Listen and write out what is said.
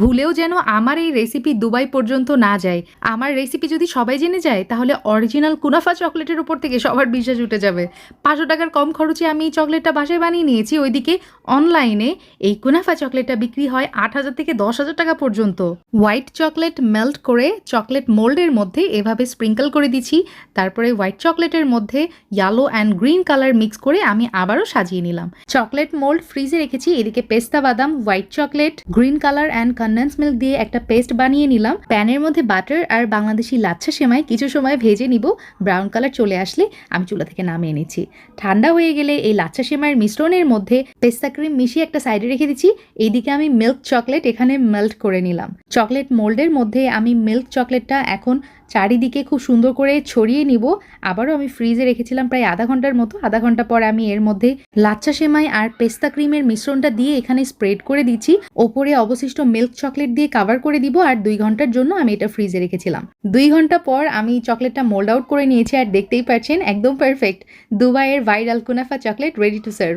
ভুলেও যেন আমার এই রেসিপি দুবাই পর্যন্ত না যায়। আমার রেসিপি যদি সবাই জেনে যায়, তাহলে অরিজিনাল কুনাফা চকলেটের উপর থেকে সবার বিশ্বাস উঠে যাবে। পাঁচশো টাকার কম খরচে আমি এই চকলেটটা বাসায় বানিয়ে নিয়েছি। ওইদিকে অনলাইনে এই কুনাফা চকলেটটা বিক্রি হয় আট হাজার থেকে দশ হাজার টাকা পর্যন্ত। হোয়াইট চকলেট মেল্ট করে চকলেট মোল্ডের মধ্যে এভাবে স্প্রিঙ্কল করে দিচ্ছি। তারপরে হোয়াইট চকলেটের মধ্যে yellow and green colour mix করে আমি আবারও সাজিয়ে নিলাম। চকলেট মোল্ড ফ্রিজে রেখেছি। এদিকে পেস্তা বাদাম white chocolate green colour and condense milk দিয়ে একটা পেস্ট বানিয়ে নিলাম। প্যানের মধ্যে বাটার আর বাংলাদেশি লাচ্ছা সেমাই কিছু সময় ভেজে নিব। ব্রাউন কালার চলে আসলে আমি চুলা থেকে নামিয়ে নিচ্ছি। ঠান্ডা হয়ে গেলে এই লাচ্ছা সেমাইয়ের মিশ্রণের মধ্যে পেস্তা ক্রিম মিশিয়ে একটা সাইডে রেখে দিচ্ছি। এইদিকে আমি মিল্ক চকলেট এখানে মেল্ট করে নিলাম। চকলেট মোল্ডের মধ্যে আমি মিল্ক চকলেটটা এখন চারিদিকে খুব সুন্দর করে ছড়িয়ে নিব। আবারও আমি ফ্রিজে রেখেছিলাম প্রায় আধা ঘণ্টার মতো। আধা ঘণ্টা পর আমি এর মধ্যে লাচ্ছা সেমাই আর পেস্তা ক্রিমের মিশ্রণটা দিয়ে এখানে স্প্রেড করে দিচ্ছি। ওপরে অবশিষ্ট মিল্ক চকলেট দিয়ে কাভার করে দিব আর দুই ঘণ্টার জন্য আমি এটা ফ্রিজে রেখেছিলাম। দুই ঘণ্টা পর আমি চকলেটটা মোল্ড আউট করে নিয়েছি আর দেখতেই পাচ্ছেন, একদম পারফেক্ট দুবাইয়ের viral kunafa chocolate ready to serve